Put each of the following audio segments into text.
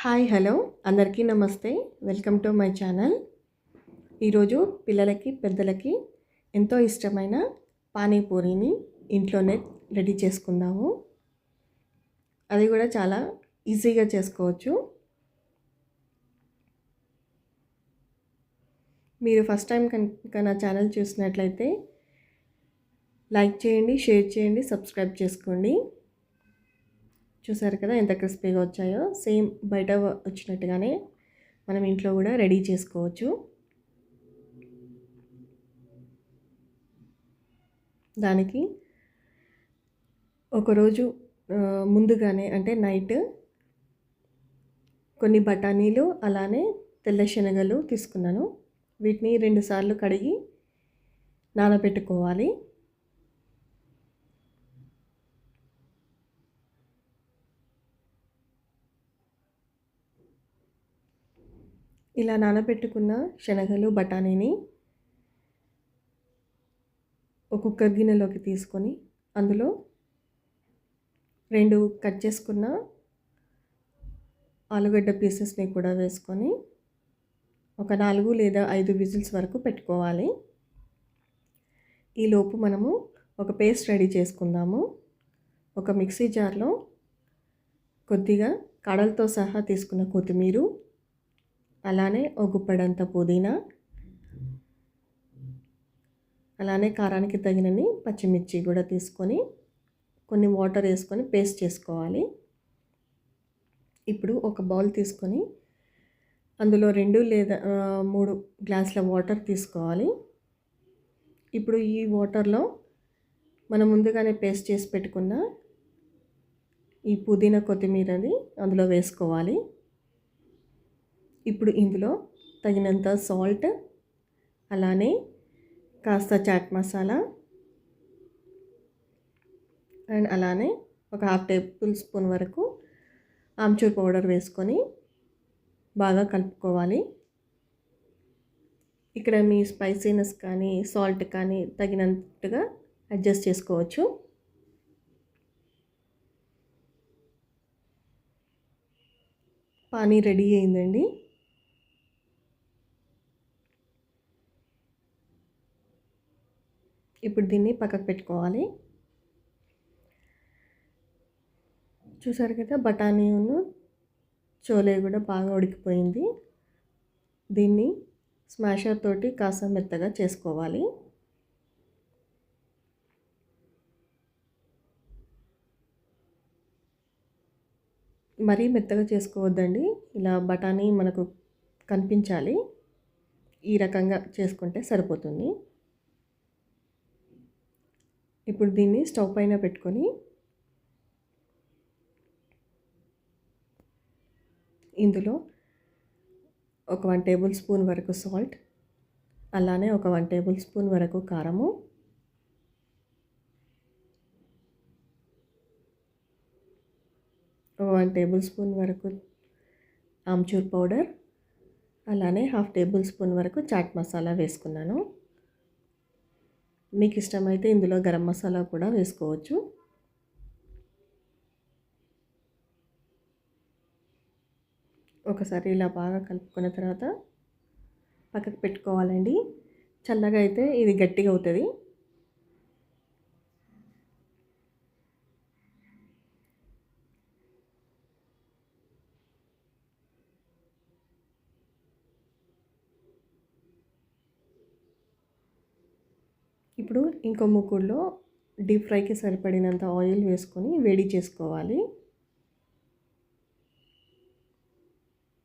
Hi hello. అందరికీ నమస్తే. Welcome to my channel. ఈరోజు పిల్లలకి పెద్దలకి ఎంతో ఇష్టమైన పానీపూరిని ఇంట్లోనే రెడీ చేసుకుందాము. అది కూడా చాలా ఈజీగా చేసుకోవచ్చు. మీరు ఫస్ట్ టైం కనుక నా ఛానల్ చూసినట్లయితే లైక్ చేయండి షేర్ చేయండి సబ్స్క్రైబ్ చేసుకోండి. చూసారు కదా ఎంత క్రిస్పీగా వచ్చాయో? సేమ్ బయట వచ్చినట్టుగానే మనం ఇంట్లో కూడా రెడీ చేసుకోవచ్చు. దానికి ఒకరోజు ముందుగానే అంటే నైట్ కొన్ని బఠానీలు అలానే తెల్ల శనగలు తీసుకున్నాను. వీటిని రెండుసార్లు కడిగి నానబెట్టుకోవాలి. ఇలా నానబెట్టుకున్న శనగలు బఠానీని ఒక కుక్కర్ గిన్నెలోకి తీసుకొని అందులో రెండు కట్ చేసుకున్న ఆలుగడ్డ పీసెస్ని కూడా వేసుకొని ఒక నాలుగు లేదా ఐదు విజిల్స్ వరకు పెట్టుకోవాలి. ఈలోపు మనము ఒక పేస్ట్ రెడీ చేసుకుందాము. ఒక మిక్సీ జార్లో కొద్దిగా కడలతో సహా తీసుకున్న కొత్తిమీర అలానే ఒక గుప్పెడంత పుదీనా అలానే కారానికి తగినన్ని పచ్చిమిర్చి కూడా తీసుకొని కొన్ని వాటర్ వేసుకొని పేస్ట్ చేసుకోవాలి. ఇప్పుడు ఒక బౌల్ తీసుకొని అందులో రెండు లేదా మూడు గ్లాసుల వాటర్ తీసుకోవాలి. ఇప్పుడు ఈ వాటర్లో మనం ముందుగానే పేస్ట్ చేసి పెట్టుకున్న ఈ పుదీనా కొత్తిమీరని అందులో వేసుకోవాలి. ఇప్పుడు ఇందులో తగినంత సాల్ట్ అలానే కాస్త చాట్ మసాలా అండ్ అలానే ఒక హాఫ్ టేబుల్ స్పూన్ వరకు ఆమ్చూర్ పౌడర్ వేసుకొని బాగా కలుపుకోవాలి. ఇక్కడ మీ స్పైసీనెస్ కానీ సాల్ట్ కానీ తగినంతగా అడ్జస్ట్ చేసుకోవచ్చు. పానీ రెడీ అయిందండి. ఇప్పుడు దీన్ని పక్కకు పెట్టుకోవాలి. చూసారు కదా బఠానీను చోలే కూడా బాగా ఉడికిపోయింది. దీన్ని స్మాషర్ తోటి కాస్త మెత్తగా చేసుకోవాలి. మరీ మెత్తగా చేసుకోవద్దండి ఇలా బఠానీ మనకు కనిపించాలి. ఈ రకంగా చేసుకుంటే సరిపోతుంది. ఇప్పుడు దీన్ని స్టవ్ పైన పెట్టుకొని ఇందులో ఒక వన్ టేబుల్ స్పూన్ వరకు సాల్ట్ అలానే ఒక వన్ టేబుల్ స్పూన్ వరకు కారము ఒక వన్ టేబుల్ స్పూన్ వరకు ఆమ్చూర్ పౌడర్ అలానే హాఫ్ టేబుల్ స్పూన్ వరకు చాట్ మసాలా వేసుకున్నాను. మీకు ఇష్టమైతే ఇందులో గరం మసాలా కూడా వేసుకోవచ్చు. ఒకసారి ఇలా బాగా కలుపుకున్న తర్వాత పక్కకు పెట్టుకోవాలండి. చల్లగా అయితే ఇది గట్టిగా అవుతుంది. ఇప్పుడు ఇంకో ముక్కుడులో డీప్ ఫ్రైకి సరిపడినంత ఆయిల్ వేసుకొని వేడి చేసుకోవాలి.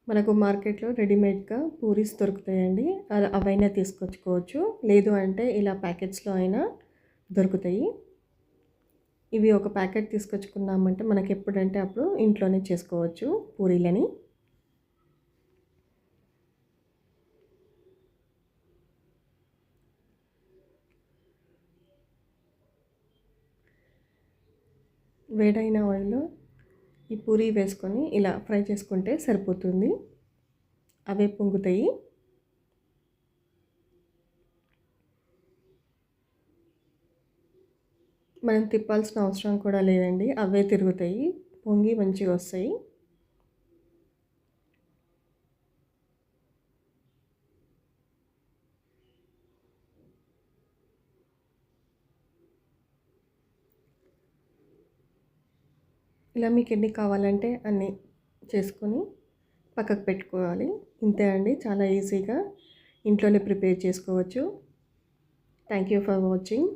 మనకు మార్కెట్లో రెడీమేడ్గా పూరీస్ దొరుకుతాయండి. అవైనా తీసుకొచ్చుకోవచ్చు. లేదు అంటే ఇలా ప్యాకెట్స్లో అయినా దొరుకుతాయి. ఇవి ఒక ప్యాకెట్ తీసుకొచ్చుకున్నామంటే మనకి ఎప్పుడంటే అప్పుడు ఇంట్లోనే చేసుకోవచ్చు పూరీలని. వేడైన ఆయిల్లో ఈ పూరి వేసుకొని ఇలా ఫ్రై చేసుకుంటే సరిపోతుంది. అవే పొంగుతాయి. మనం తిప్పాల్సిన అవసరం కూడా లేదండి. అవే తిరుగుతాయి. పొంగి మంచిగా వస్తాయి. ఇలా మీకు ఎన్ని కావాలంటే అన్ని చేసుకొని పక్కకు పెట్టుకోవాలి. ఇంతే అండి. చాలా ఈజీగా ఇంట్లోనే ప్రిపేర్ చేసుకోవచ్చు. Thank you for watching.